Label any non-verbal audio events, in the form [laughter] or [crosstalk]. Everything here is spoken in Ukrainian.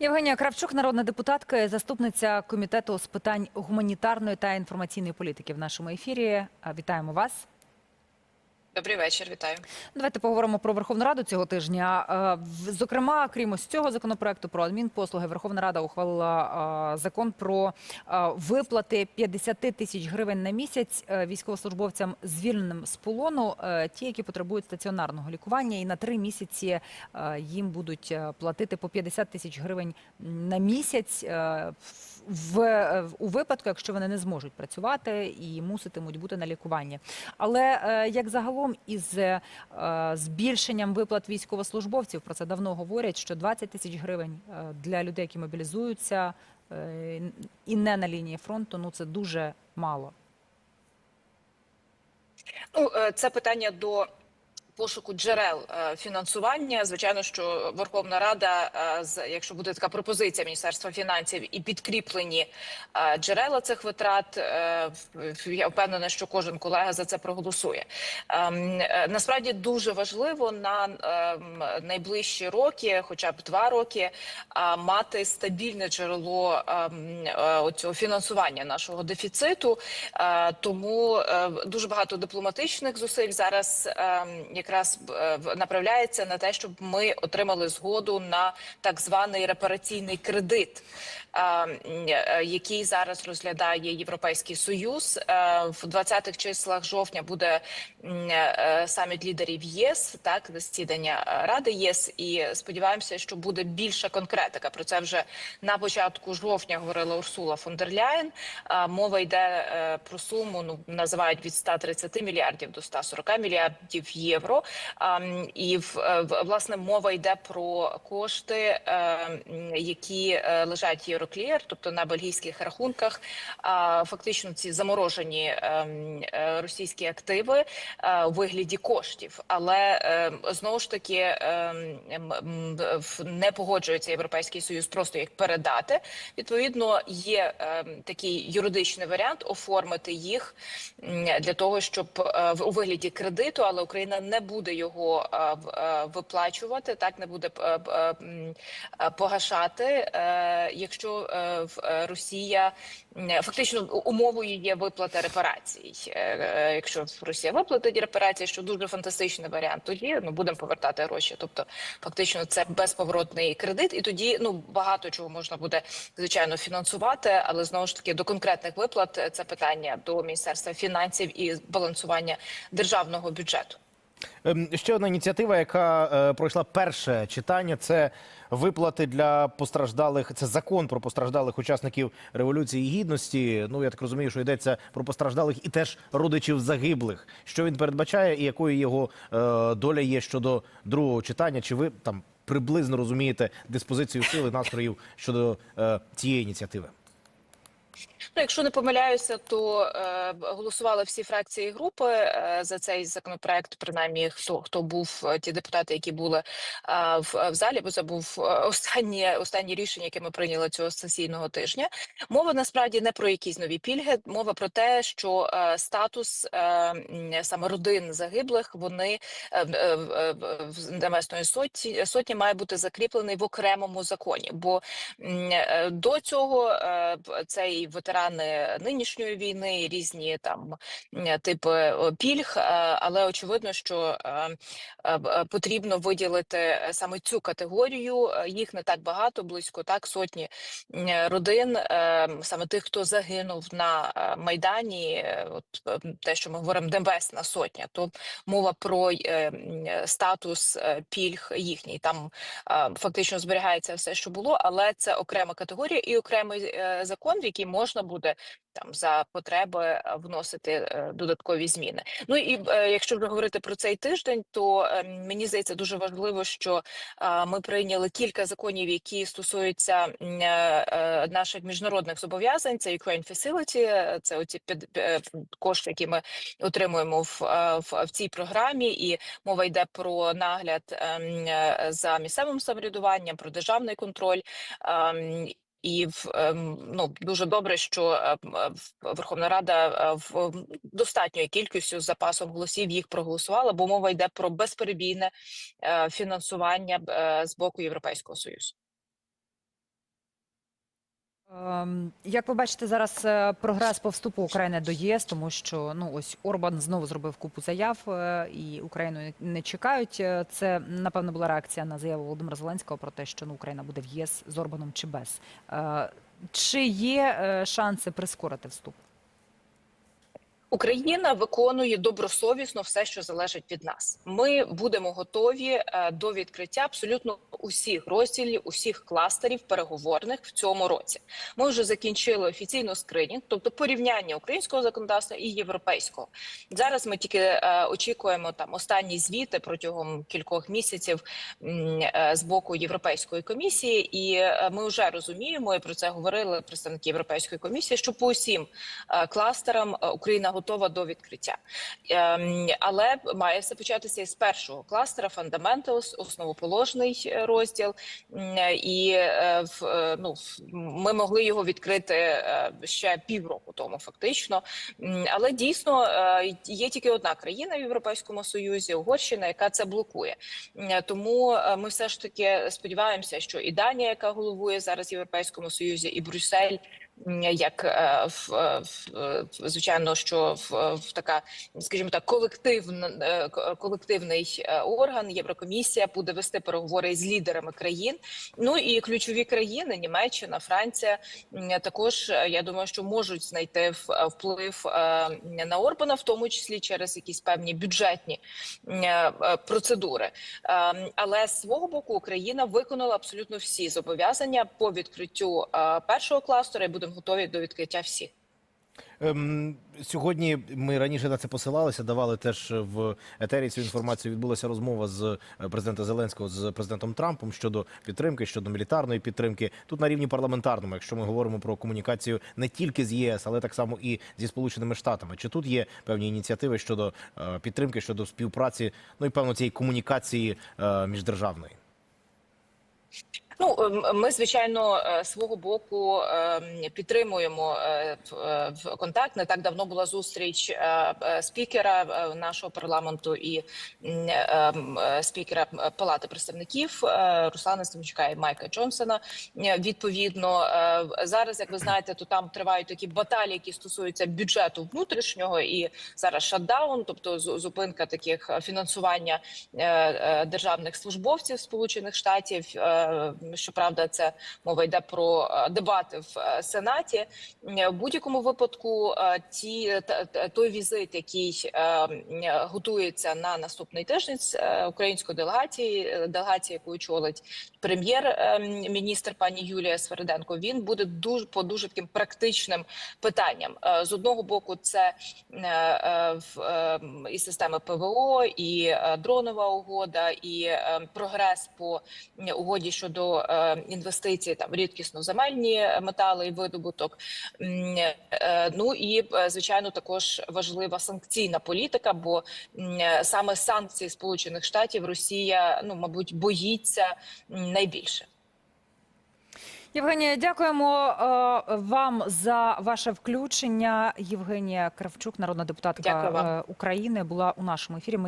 Євгенія Кравчук, народна депутатка, заступниця комітету з питань гуманітарної та інформаційної політики в нашому ефірі. Вітаємо вас. Добрий вечір, вітаю. Давайте поговоримо про Верховну Раду цього тижня. Е, Зокрема, крім ось цього законопроекту про адмінпослуги, Верховна Рада ухвалила е, закон про е, виплати 50 тисяч гривень на місяць військовослужбовцям, звільненим з полону, ті, які потребують стаціонарного лікування, і на три місяці їм будуть платити по 50 тисяч гривень на місяць. В, у випадку, якщо вони не зможуть працювати і муситимуть бути на лікуванні, але е, як загалом із е, збільшенням виплат військовослужбовців, про це давно говорять, що 20 тисяч гривень е, для людей, які мобілізуються і не на лінії фронту, ну це дуже мало. Ну, це питання до пошуку джерел е, фінансування. Звичайно, що Верховна Рада, е, якщо буде така пропозиція Міністерства фінансів і підкріплені е, джерела цих витрат, я впевнена, що кожен колега за це проголосує. Ем, Насправді дуже важливо на ем, найближчі роки, хоча б два роки, мати стабільне джерело ем, е, фінансування нашого дефіциту. Тому дуже багато дипломатичних зусиль зараз ем, якраз е, направляється на те, щоб ми отримали згоду на так званий репараційний кредит. е, е, Який зараз розглядає Європейський Союз в 20-х числах жовтня буде саміт лідерів ЄС, так засідання Ради ЄС, і сподіваємося, що буде більша конкретика. Про це вже на початку жовтня говорила Урсула фон дер Ляєн. Мова йде про суму, ну називають від 130 мільярдів до 140 мільярдів євро. А, І е, власне мова йде про кошти, е, які е, лежать в Євроклір, тобто на бельгійських рахунках. Фактично ці заморожені ем, е, російські активи у вигляді коштів, але ем, знову ж таки ем, ем, не погоджується європейський союз просто їх передати. Відповідно, є ем, такий юридичний варіант оформити їх для того, щоб у вигляді кредиту, але Україна не буде його е, е, виплачувати, так не буде погашати, якщо Росія фактично умовою є виплата репарацій. Е, Якщо Росія виплатить репарації, що дуже фантастичний варіант, тоді ну будемо повертати гроші. Тобто, фактично, це безповоротний кредит, і тоді ну багато чого можна буде звичайно фінансувати, але знову ж таки до конкретних виплат це питання до міністерства фінансів і балансування державного бюджету. Ем, Ще одна ініціатива, яка е, пройшла перше читання, це виплати для постраждалих. Це закон про постраждалих учасників революції гідності. Ну я так розумію, що йдеться про постраждалих і теж родичів загиблих. Що він передбачає, і якою його е, доля є щодо другого читання? Чи ви там приблизно розумієте диспозицію сили настроїв щодо е, цієї ініціативи? Ну, якщо не помиляюся, то е, голосували всі фракції і групи е, за цей законопроект. Принаймні, хто хто був е, ті депутати, які були е, в, в залі, бо це був е, [laughs] останнє останнє рішення, яке ми прийняли цього сесійного тижня. Мова насправді не про якісь нові пільги. Мова про те, що е, статус е, саме родин загиблих вони е, е, в- в Небесної сотні сотні має бути закріплений в окремому законі. Бо е, до цього е, б- це ветерани нинішньої війни, і різні там типи е, пільг, е, але очевидно, що е, е, е, потрібно виділити е, саме цю категорію. Е, Їх не так багато, близько так сотні родин, е, саме тих, хто загинув на е, майдані. е, От е, те, що ми говоримо, небесна сотня, то мова про е, статус е, пільг їхній. Там е, фактично зберігається все, що було, але це окрема категорія і окремий е, закон, в який можна буде там за потреби е, вносити е, додаткові зміни. Ну і е, якщо вже говорити про цей тиждень, то мені здається дуже важливо, що ми прийняли кілька законів, які стосуються наших міжнародних зобов'язань. Це Ukraine Facility, це оці кошти, які ми отримуємо в, в, в цій програмі, і мова йде про нагляд ем, за місцевим самоврядуванням, про державний контроль. І в ем, ну дуже добре, що е, е, Верховна Рада е, в достатньою кількістю з запасом голосів їх проголосувала, бо мова йде про безперебійне фінансування з боку Європейського союзу. Ем, Як ви бачите, зараз е, прогрес по вступу України до ЄС, тому що ну ось Орбан знову зробив купу заяв е, і Україну не чекають. Е, Це напевно була реакція на заяву Володимира Зеленського про те, що ну Україна буде в ЄС з Орбаном чи без. Чи є шанси прискорити вступ? Україна виконує добросовісно все, що залежить від нас. Ми будемо готові е, до відкриття абсолютно усіх розділів, усіх кластерів переговорних в цьому році. Ми вже закінчили офіційно скринінг, тобто порівняння українського законодавства і європейського. Зараз ми тільки е, очікуємо там останні звіти протягом кількох місяців е, з боку Європейської комісії, і ми вже розуміємо, і про це говорили представники Європейської комісії, що по усім кластерам Україна готова до відкриття. Ем, Але має все початися із першого кластера Fundamentals, основоположний е, розділ. І е, е, ну, ми могли його відкрити ще півроку тому, фактично. Але дійсно є тільки одна країна в Європейському Союзі, Угорщина, яка це блокує. Тому ми все ж таки сподіваємося, що і Данія, яка головує зараз в Європейському Союзі, і Брюссель. Як е, в, е, в, е, звичайно, що в, в така, скажімо так, колективна колективний орган Єврокомісія буде вести переговори з лідерами країн. Ну і ключові країни Німеччина, Франція також я думаю, що можуть знайти вплив на Орбана, в тому числі через якісь певні бюджетні процедури. Але з свого боку Україна виконала абсолютно всі зобов'язання по відкриттю першого кластера і будемо готові до відкриття всіх. Ем, сьогодні ми раніше на це посилалися, давали теж в етері цю інформацію. Відбулася розмова з е, президента Зеленського з президентом Трампом щодо підтримки, щодо мілітарної підтримки. Тут на рівні парламентарному, якщо ми говоримо про комунікацію не тільки з ЄС, але так само і зі Сполученими Штатами. Чи тут є певні ініціативи щодо е, підтримки, щодо співпраці, ну і певно цієї комунікації е, міждержавної? Ну ем, ми звичайно е, свого боку ем, підтримуємо е, е, контакт. Не так давно була зустріч спікера нашого парламенту і ем, спікера Палати представників Руслана Стемчука і Майка Джонсона. Відповідно, зараз, як ви знаєте, то там тривають такі баталії, які стосуються бюджету внутрішнього і зараз шатдаун, тобто зупинка таких фінансування державних службовців Сполучених Штатів. Щоправда, це мова йде про е, дебати в е, Сенаті. Е, В будь-якому випадку ті той візит, який готується на наступний тиждень української делегації, делегації, яку очолить прем'єр-міністр пані Юлія Свериденко, він буде дуже по дуже таким практичним питанням. З одного боку, це і системи ПВО, і дронова угода, і прогрес по угоді щодо е, інвестицій там рідкісно земельні метали і видобуток. Е, Ну і е, звичайно також важлива санкційна політика, бо саме санкції Сполучених Штатів Росія ну мабуть боїться найбільше. Євгенія, дякуємо вам за ваше включення. Євгенія Кравчук, народна депутатка Дякую України, була у нашому ефірі.